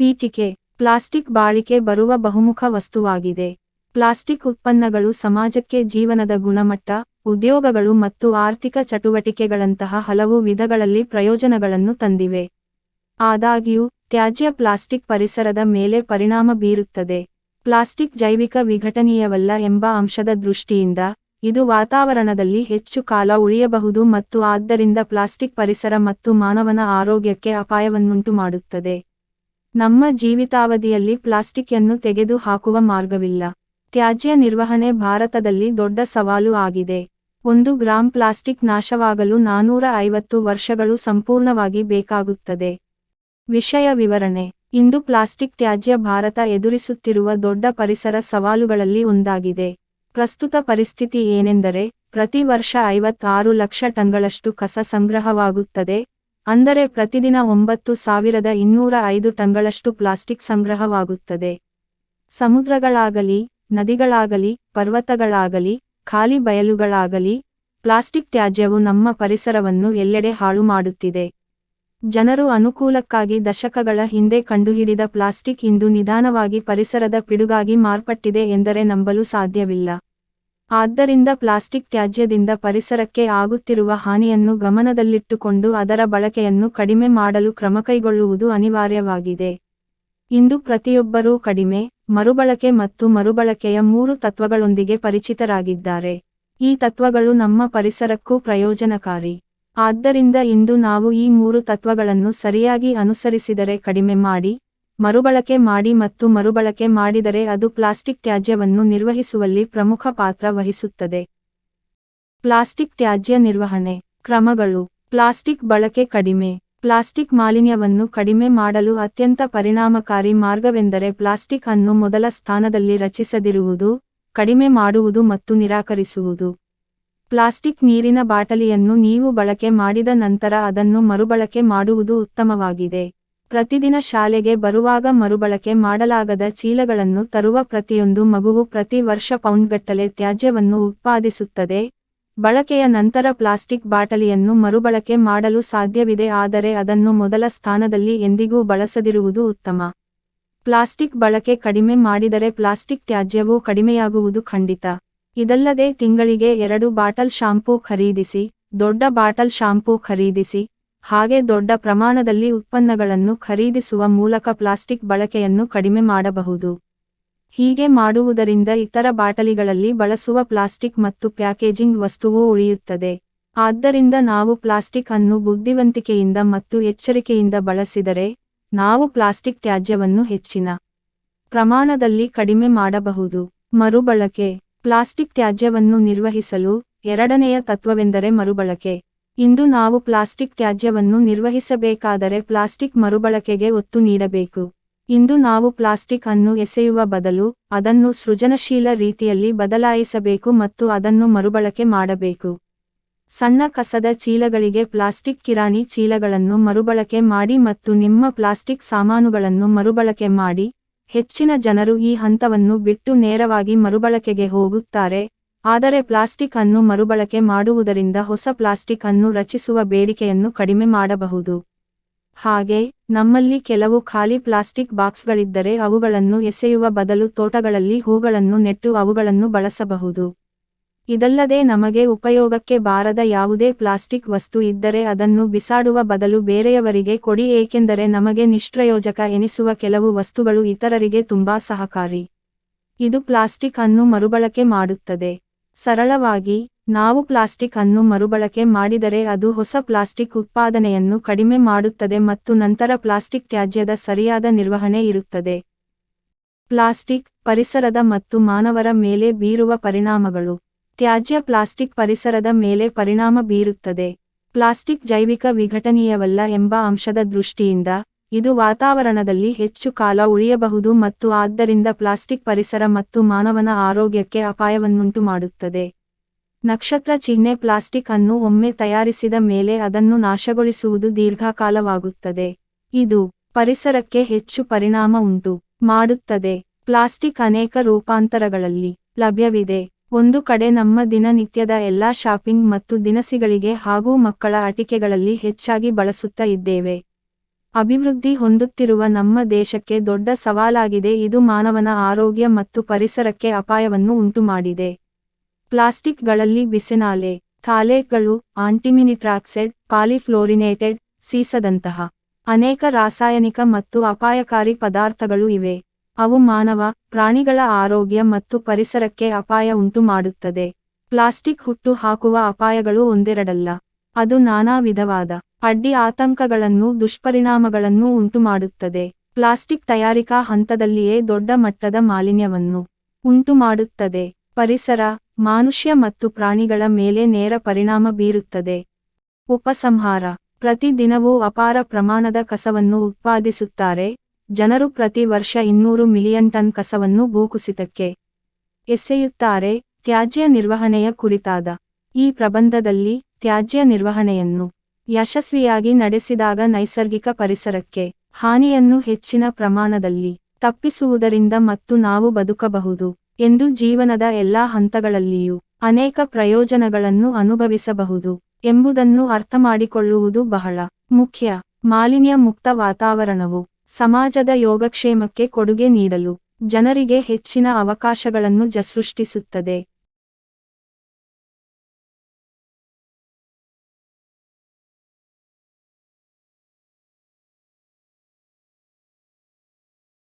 ಪೀಠಿಕೆ, ಪ್ಲಾಸ್ಟಿಕ್ ಬಾಳಿಕೆ ಬರುವ ಬಹುಮುಖ ವಸ್ತುವಾಗಿದೆ. ಪ್ಲಾಸ್ಟಿಕ್ ಉತ್ಪನ್ನಗಳು ಸಮಾಜಕ್ಕೆ ಜೀವನದ ಗುಣಮಟ್ಟ, ಉದ್ಯೋಗಗಳು ಮತ್ತು ಆರ್ಥಿಕ ಚಟುವಟಿಕೆಗಳಂತಹ ಹಲವು ವಿಧಗಳಲ್ಲಿ ಪ್ರಯೋಜನಗಳನ್ನು ತಂದಿವೆ. ಆದಾಗ್ಯೂ, ತ್ಯಾಜ್ಯ ಪ್ಲಾಸ್ಟಿಕ್ ಪರಿಸರದ ಮೇಲೆ ಪರಿಣಾಮ ಬೀರುತ್ತದೆ. ಪ್ಲಾಸ್ಟಿಕ್ ಜೈವಿಕ ವಿಘಟನೀಯವಲ್ಲ ಎಂಬ ಅಂಶದ ದೃಷ್ಟಿಯಿಂದ, ಇದು ವಾತಾವರಣದಲ್ಲಿ ಹೆಚ್ಚು ಕಾಲ ಉಳಿಯಬಹುದು ಮತ್ತು ಆದ್ದರಿಂದ ಪ್ಲಾಸ್ಟಿಕ್ ಪರಿಸರ ಮತ್ತು ಮಾನವನ ಆರೋಗ್ಯಕ್ಕೆ ಅಪಾಯವನ್ನುಂಟು ಮಾಡುತ್ತದೆ ನಮ್ಮ ಜೀವಿತಾವಧಿಯಲ್ಲಿ ಪ್ಲಾಸ್ಟಿಕ್ ಅನ್ನು ತೆಗೆದು ಹಾಕುವ ಮಾರ್ಗವಿಲ್ಲ. ತ್ಯಾಜ್ಯ ನಿರ್ವಹಣೆ ಭಾರತದಲ್ಲಿ ದೊಡ್ಡ ಸವಾಲು ಆಗಿದೆ. ಒಂದು ಗ್ರಾಂ ಪ್ಲಾಸ್ಟಿಕ್ ನಾಶವಾಗಲು ನಾನೂರ ಐವತ್ತು ವರ್ಷಗಳು ಸಂಪೂರ್ಣವಾಗಿ ಬೇಕಾಗುತ್ತದೆ. ವಿಷಯ ವಿವರಣೆ. ಇಂದು ಪ್ಲಾಸ್ಟಿಕ್ ತ್ಯಾಜ್ಯ ಭಾರತ ಎದುರಿಸುತ್ತಿರುವ ದೊಡ್ಡ ಪರಿಸರ ಸವಾಲುಗಳಲ್ಲಿ ಒಂದಾಗಿದೆ. ಪ್ರಸ್ತುತ ಪರಿಸ್ಥಿತಿ ಏನೆಂದರೆ, ಪ್ರತಿ ವರ್ಷ ಐವತ್ತಾರು ಲಕ್ಷ ಟನ್ಗಳಷ್ಟು ಕಸ ಸಂಗ್ರಹವಾಗುತ್ತದೆ. ಅಂದರೆ ಪ್ರತಿದಿನ ಒಂಬತ್ತು ಸಾವಿರದ ಇನ್ನೂರ ಐದು ಟನ್ಗಳಷ್ಟು ಪ್ಲಾಸ್ಟಿಕ್ ಸಂಗ್ರಹವಾಗುತ್ತದೆ. ಸಮುದ್ರಗಳಾಗಲಿ, ನದಿಗಳಾಗಲಿ, ಪರ್ವತಗಳಾಗಲಿ, ಖಾಲಿ ಬಯಲುಗಳಾಗಲಿ, ಪ್ಲಾಸ್ಟಿಕ್ ತ್ಯಾಜ್ಯವು ನಮ್ಮ ಪರಿಸರವನ್ನು ಎಲ್ಲೆಡೆ ಹಾಳು ಮಾಡುತ್ತಿದೆ. ಜನರು ಅನುಕೂಲಕ್ಕಾಗಿ ದಶಕಗಳ ಹಿಂದೆ ಕಂಡುಹಿಡಿದ ಪ್ಲಾಸ್ಟಿಕ್ ಇಂದು ನಿಧಾನವಾಗಿ ಪರಿಸರದ ಪಿಡುಗಾಗಿ ಮಾರ್ಪಟ್ಟಿದೆ ಎಂದರೆ ನಂಬಲು ಸಾಧ್ಯವಿಲ್ಲ. ಆದ್ದರಿಂದ ಪ್ಲಾಸ್ಟಿಕ್ ತ್ಯಾಜ್ಯದಿಂದ ಪರಿಸರಕ್ಕೆ ಆಗುತ್ತಿರುವ ಹಾನಿಯನ್ನು ಗಮನದಲ್ಲಿಟ್ಟುಕೊಂಡು ಅದರ ಬಳಕೆಯನ್ನು ಕಡಿಮೆ ಮಾಡಲು ಕ್ರಮಕೈಗೊಳ್ಳುವುದು ಅನಿವಾರ್ಯವಾಗಿದೆ. ಇಂದು ಪ್ರತಿಯೊಬ್ಬರೂ ಕಡಿಮೆ, ಮರುಬಳಕೆ ಮತ್ತು ಮರುಬಳಕೆಯ ಮೂರು ತತ್ವಗಳೊಂದಿಗೆ ಪರಿಚಿತರಾಗಿದ್ದಾರೆ. ಈ ತತ್ವಗಳು ನಮ್ಮ ಪರಿಸರಕ್ಕೂ ಪ್ರಯೋಜನಕಾರಿ. ಆದ್ದರಿಂದ ಇಂದು ನಾವು ಈ ಮೂರು ತತ್ವಗಳನ್ನು ಸರಿಯಾಗಿ ಅನುಸರಿಸಿದರೆ ಕಡಿಮೆ ಮಾಡಿ ಮರುಬಳಕೆ ಮಾಡಿ ಮತ್ತು ಮರುಬಳಕೆ ಮಾಡಿದರೆ ಅದು ಪ್ಲಾಸ್ಟಿಕ್ ತ್ಯಾಜ್ಯವನ್ನು ನಿರ್ವಹಿಸುವಲ್ಲಿ ಪ್ರಮುಖ ಪಾತ್ರ ವಹಿಸುತ್ತದೆ. ಪ್ಲಾಸ್ಟಿಕ್ ತ್ಯಾಜ್ಯ ನಿರ್ವಹಣೆ. ಕ್ರಮಗಳು. ಪ್ಲಾಸ್ಟಿಕ್ ಬಳಕೆ ಕಡಿಮೆ. ಪ್ಲಾಸ್ಟಿಕ್ ಮಾಲಿನ್ಯವನ್ನು ಕಡಿಮೆ ಮಾಡಲು ಅತ್ಯಂತ ಪರಿಣಾಮಕಾರಿ ಮಾರ್ಗವೆಂದರೆ ಪ್ಲಾಸ್ಟಿಕ್ ಅನ್ನು ಮೊದಲ ಸ್ಥಾನದಲ್ಲಿ ರಚಿಸದಿರುವುದು, ಕಡಿಮೆ ಮಾಡುವುದು ಮತ್ತು ನಿರಾಕರಿಸುವುದು. ಪ್ಲಾಸ್ಟಿಕ್ ನೀರಿನ ಬಾಟಲಿಯನ್ನು ನೀವು ಬಳಕೆ ಮಾಡಿದ ನಂತರ ಅದನ್ನು ಮರುಬಳಕೆ ಮಾಡುವುದು ಉತ್ತಮವಾಗಿದೆ. ಪ್ರತಿದಿನ ಶಾಲೆಗೆ ಬರುವಾಗ ಮರುಬಳಕೆ ಮಾಡಲಾಗದ ಚೀಲಗಳನ್ನು ತರುವ ಪ್ರತಿಯೊಂದು ಮಗುವು ಪ್ರತಿ ವರ್ಷ ಪೌಂಡ್ಗಟ್ಟಲೆ ತ್ಯಾಜ್ಯವನ್ನು ಉತ್ಪಾದಿಸುತ್ತದೆ. ಬಳಕೆಯ ನಂತರ ಪ್ಲಾಸ್ಟಿಕ್ ಬಾಟಲಿಯನ್ನು ಮರುಬಳಕೆ ಮಾಡಲು ಸಾಧ್ಯವಿದೆ, ಆದರೆ ಅದನ್ನು ಮೊದಲ ಸ್ಥಾನದಲ್ಲಿ ಎಂದಿಗೂ ಬಳಸದಿರುವುದು ಉತ್ತಮ. ಪ್ಲಾಸ್ಟಿಕ್ ಬಳಕೆ ಕಡಿಮೆ ಮಾಡಿದರೆ ಪ್ಲಾಸ್ಟಿಕ್ ತ್ಯಾಜ್ಯವೂ ಕಡಿಮೆಯಾಗುವುದು ಖಂಡಿತ. ಇದಲ್ಲದೆ ತಿಂಗಳಿಗೆ ಎರಡು ಬಾಟಲ್ ಶಾಂಪೂ ಖರೀದಿಸಿ, ದೊಡ್ಡ ಬಾಟಲ್ ಶಾಂಪೂ ಖರೀದಿಸಿ ಹಾಗೆ ದೊಡ್ಡ ಪ್ರಮಾಣದಲ್ಲಿ ಉತ್ಪನ್ನಗಳನ್ನು ಖರೀದಿಸುವ ಮೂಲಕ ಪ್ಲಾಸ್ಟಿಕ್ ಬಳಕೆಯನ್ನು ಕಡಿಮೆ ಮಾಡಬಹುದು. ಹೀಗೆ ಮಾಡುವುದರಿಂದ ಇತರ ಬಾಟಲಿಗಳಲ್ಲಿ ಬಳಸುವ ಪ್ಲಾಸ್ಟಿಕ್ ಮತ್ತು ಪ್ಯಾಕೇಜಿಂಗ್ ವಸ್ತುವೂ ಉಳಿಯುತ್ತದೆ. ಆದ್ದರಿಂದ ನಾವು ಪ್ಲಾಸ್ಟಿಕ್ ಅನ್ನು ಬುದ್ಧಿವಂತಿಕೆಯಿಂದ ಮತ್ತು ಎಚ್ಚರಿಕೆಯಿಂದ ಬಳಸಿದರೆ, ನಾವು ಪ್ಲಾಸ್ಟಿಕ್ ತ್ಯಾಜ್ಯವನ್ನು ಹೆಚ್ಚಿನ ಪ್ರಮಾಣದಲ್ಲಿ ಕಡಿಮೆ ಮಾಡಬಹುದು. ಮರುಬಳಕೆ. ಪ್ಲಾಸ್ಟಿಕ್ ತ್ಯಾಜ್ಯವನ್ನು ನಿರ್ವಹಿಸಲು ಎರಡನೆಯ ತತ್ವವೆಂದರೆ ಮರುಬಳಕೆ. ಇಂದು ನಾವು ಪ್ಲಾಸ್ಟಿಕ್ ತ್ಯಾಜ್ಯವನ್ನು ನಿರ್ವಹಿಸಬೇಕಾದರೆ ಪ್ಲಾಸ್ಟಿಕ್ ಮರುಬಳಕೆಗೆ ಒತ್ತು ನೀಡಬೇಕು. ಇಂದು ನಾವು ಪ್ಲಾಸ್ಟಿಕ್ ಅನ್ನು ಎಸೆಯುವ ಬದಲು ಅದನ್ನು ಸೃಜನಶೀಲ ರೀತಿಯಲ್ಲಿ ಬದಲಾಯಿಸಬೇಕು ಮತ್ತು ಅದನ್ನು ಮರುಬಳಕೆ ಮಾಡಬೇಕು. ಸಣ್ಣ ಕಸದ ಚೀಲಗಳಿಗೆ ಪ್ಲಾಸ್ಟಿಕ್ ಕಿರಾಣಿ ಚೀಲಗಳನ್ನು ಮರುಬಳಕೆ ಮಾಡಿ ಮತ್ತು ನಿಮ್ಮ ಪ್ಲಾಸ್ಟಿಕ್ ಸಾಮಾನುಗಳನ್ನು ಮರುಬಳಕೆ ಮಾಡಿ, ಹೆಚ್ಚಿನ ಜನರು ಈ ಹಂತವನ್ನು ಬಿಟ್ಟು ನೇರವಾಗಿ ಮರುಬಳಕೆಗೆ ಹೋಗುತ್ತಾರೆ. ಆದರೆ ಪ್ಲಾಸ್ಟಿಕ್ ಅನ್ನು ಮರುಬಳಕೆ ಮಾಡುವುದರಿಂದ ಹೊಸ ಪ್ಲಾಸ್ಟಿಕ್ ಅನ್ನು ರಚಿಸುವ ಬೇಡಿಕೆಯನ್ನು ಕಡಿಮೆ ಮಾಡಬಹುದು. ಹಾಗೆ, ನಮ್ಮಲ್ಲಿ ಕೆಲವು ಖಾಲಿ ಪ್ಲಾಸ್ಟಿಕ್ ಬಾಕ್ಸ್ಗಳಿದ್ದರೆ ಅವುಗಳನ್ನು ಎಸೆಯುವ ಬದಲು ತೋಟಗಳಲ್ಲಿ ಹೂಗಳನ್ನು ನೆಟ್ಟು ಅವುಗಳನ್ನು ಬಳಸಬಹುದು. ಇದಲ್ಲದೆ ನಮಗೆ ಉಪಯೋಗಕ್ಕೆ ಬಾರದ ಯಾವುದೇ ಪ್ಲಾಸ್ಟಿಕ್ ವಸ್ತು ಇದ್ದರೆ ಅದನ್ನು ಬಿಸಾಡುವ ಬದಲು ಬೇರೆಯವರಿಗೆ ಕೊಡಿ ಏಕೆಂದರೆ ನಮಗೆ ನಿಷ್ಪ್ರಯೋಜಕ ಎನಿಸುವ ಕೆಲವು ವಸ್ತುಗಳು ಇತರರಿಗೆ ತುಂಬಾ ಸಹಕಾರಿ. ಇದು ಪ್ಲಾಸ್ಟಿಕ್ ಅನ್ನು ಮರುಬಳಕೆ ಮಾಡುತ್ತದೆ. ಸರಳವಾಗಿ, ನಾವು ಪ್ಲಾಸ್ಟಿಕ್ ಅನ್ನು ಮರುಬಳಕೆ ಮಾಡಿದರೆ ಅದು ಹೊಸ ಪ್ಲಾಸ್ಟಿಕ್ ಉತ್ಪಾದನೆಯನ್ನು ಕಡಿಮೆ ಮಾಡುತ್ತದೆ ಮತ್ತು ನಂತರ ಪ್ಲಾಸ್ಟಿಕ್ ತ್ಯಾಜ್ಯದ ಸರಿಯಾದ ನಿರ್ವಹಣೆ ಇರುತ್ತದೆ. ಪ್ಲಾಸ್ಟಿಕ್ ಪರಿಸರದ ಮತ್ತು ಮಾನವರ ಮೇಲೆ ಬೀರುವ ಪರಿಣಾಮಗಳು. ತ್ಯಾಜ್ಯ ಪ್ಲಾಸ್ಟಿಕ್ ಪರಿಸರದ ಮೇಲೆ ಪರಿಣಾಮ ಬೀರುತ್ತದೆ. ಪ್ಲಾಸ್ಟಿಕ್ ಜೈವಿಕ ವಿಘಟನೀಯವಲ್ಲ ಎಂಬ ಅಂಶದ ದೃಷ್ಟಿಯಿಂದ ಇದು ವಾತಾವರಣದಲ್ಲಿ ಹೆಚ್ಚು ಕಾಲ ಉಳಿಯಬಹುದು ಮತ್ತು ಆದ್ದರಿಂದ ಪ್ಲಾಸ್ಟಿಕ್ ಪರಿಸರ ಮತ್ತು ಮಾನವನ ಆರೋಗ್ಯಕ್ಕೆ ಅಪಾಯವನ್ನುಂಟು ಮಾಡುತ್ತದೆ ನಕ್ಷತ್ರ ಚಿಹ್ನೆ ಪ್ಲಾಸ್ಟಿಕ್ ಅನ್ನು ಒಮ್ಮೆ ತಯಾರಿಸಿದ ಮೇಲೆ ಅದನ್ನು ನಾಶಗೊಳಿಸುವುದು ದೀರ್ಘಕಾಲವಾಗುತ್ತದೆ. ಇದು ಪರಿಸರಕ್ಕೆ ಹೆಚ್ಚು ಪರಿಣಾಮ ಉಂಟು ಮಾಡುತ್ತದೆ. ಪ್ಲಾಸ್ಟಿಕ್ ಅನೇಕ ರೂಪಾಂತರಗಳಲ್ಲಿ ಲಭ್ಯವಿದೆ. ಒಂದು ಕಡೆ ನಮ್ಮ ದಿನನಿತ್ಯದ ಎಲ್ಲಾ ಶಾಪಿಂಗ್ ಮತ್ತು ದಿನಸಿಗಳಿಗೆ ಹಾಗೂ ಮಕ್ಕಳ ಆಟಿಕೆಗಳಲ್ಲಿ ಹೆಚ್ಚಾಗಿ ಬಳಸುತ್ತಾ ಇದ್ದೇವೆ. ಅಭಿವೃದ್ಧಿ ಹೊಂದುತ್ತಿರುವ ನಮ್ಮ ದೇಶಕ್ಕೆ ದೊಡ್ಡ ಸವಾಲಾಗಿದೆ. ಇದು ಮಾನವನ ಆರೋಗ್ಯ ಮತ್ತು ಪರಿಸರಕ್ಕೆ ಅಪಾಯವನ್ನು ಉಂಟುಮಾಡಿದೆ. ಪ್ಲಾಸ್ಟಿಕ್ಗಳಲ್ಲಿ ಬಿಸಿನಾಲೆ, ಥಾಲೇಟ್ಗಳು, ಆಂಟಿಮಿನಿಟ್ರಾಕ್ಸೈಡ್, ಪಾಲಿಫ್ಲೋರಿನೇಟೆಡ್, ಸೀಸದಂತಹ ಅನೇಕ ರಾಸಾಯನಿಕ ಮತ್ತು ಅಪಾಯಕಾರಿ ಪದಾರ್ಥಗಳು ಇವೆ. ಅವು ಮಾನವ, ಪ್ರಾಣಿಗಳ ಆರೋಗ್ಯ ಮತ್ತು ಪರಿಸರಕ್ಕೆ ಅಪಾಯ ಉಂಟು ಮಾಡುತ್ತದೆ ಪ್ಲಾಸ್ಟಿಕ್ ಹುಟ್ಟು ಹಾಕುವ ಅಪಾಯಗಳು ಒಂದೆರಡಲ್ಲ. ಅದು ನಾನಾ ವಿಧವಾದ ಅಡ್ಡಿ ಆತಂಕಗಳನ್ನು, ದುಷ್ಪರಿಣಾಮಗಳನ್ನು ಉಂಟುಮಾಡುತ್ತದೆ. ಪ್ಲಾಸ್ಟಿಕ್ ತಯಾರಿಕಾ ಹಂತದಲ್ಲಿಯೇ ದೊಡ್ಡ ಮಟ್ಟದ ಮಾಲಿನ್ಯವನ್ನು ಉಂಟುಮಾಡುತ್ತದೆ. ಪರಿಸರ, ಮಾನುಷ್ಯ ಮತ್ತು ಪ್ರಾಣಿಗಳ ಮೇಲೆ ನೇರ ಪರಿಣಾಮ ಬೀರುತ್ತದೆ. ಉಪಸಂಹಾರ. ಪ್ರತಿದಿನವೂ ಅಪಾರ ಪ್ರಮಾಣದ ಕಸವನ್ನು ಉತ್ಪಾದಿಸುತ್ತಾರೆ. ಜನರು ಪ್ರತಿ ವರ್ಷ ಇನ್ನೂರು ಮಿಲಿಯನ್ ಟನ್ ಕಸವನ್ನು ಭೂಕುಸಿತಕ್ಕೆ ಎಸೆಯುತ್ತಾರೆ. ತ್ಯಾಜ್ಯ ನಿರ್ವಹಣೆಯ ಕುರಿತಾದ ಈ ಪ್ರಬಂಧದಲ್ಲಿ ತ್ಯಾಜ್ಯ ನಿರ್ವಹಣೆಯನ್ನು ಯಶಸ್ವಿಯಾಗಿ ನಡೆಸಿದಾಗ ನೈಸರ್ಗಿಕ ಪರಿಸರಕ್ಕೆ ಹಾನಿಯನ್ನು ಹೆಚ್ಚಿನ ಪ್ರಮಾಣದಲ್ಲಿ ತಪ್ಪಿಸುವುದರಿಂದ ಮತ್ತು ನಾವು ಬದುಕಬಹುದು ಎಂದು ಜೀವನದ ಎಲ್ಲಾ ಹಂತಗಳಲ್ಲಿಯೂ ಅನೇಕ ಪ್ರಯೋಜನಗಳನ್ನು ಅನುಭವಿಸಬಹುದು ಎಂಬುದನ್ನು ಅರ್ಥಮಾಡಿಕೊಳ್ಳುವುದು ಬಹಳ ಮುಖ್ಯ. ಮಾಲಿನ್ಯ ಮುಕ್ತ ವಾತಾವರಣವು ಸಮಾಜದ ಯೋಗಕ್ಷೇಮಕ್ಕೆ ಕೊಡುಗೆ ನೀಡಲು ಜನರಿಗೆ ಹೆಚ್ಚಿನ ಅವಕಾಶಗಳನ್ನು ಜಸೃಷ್ಟಿಸುತ್ತದೆ ಸೃಷ್ಟಿಸುತ್ತದೆ.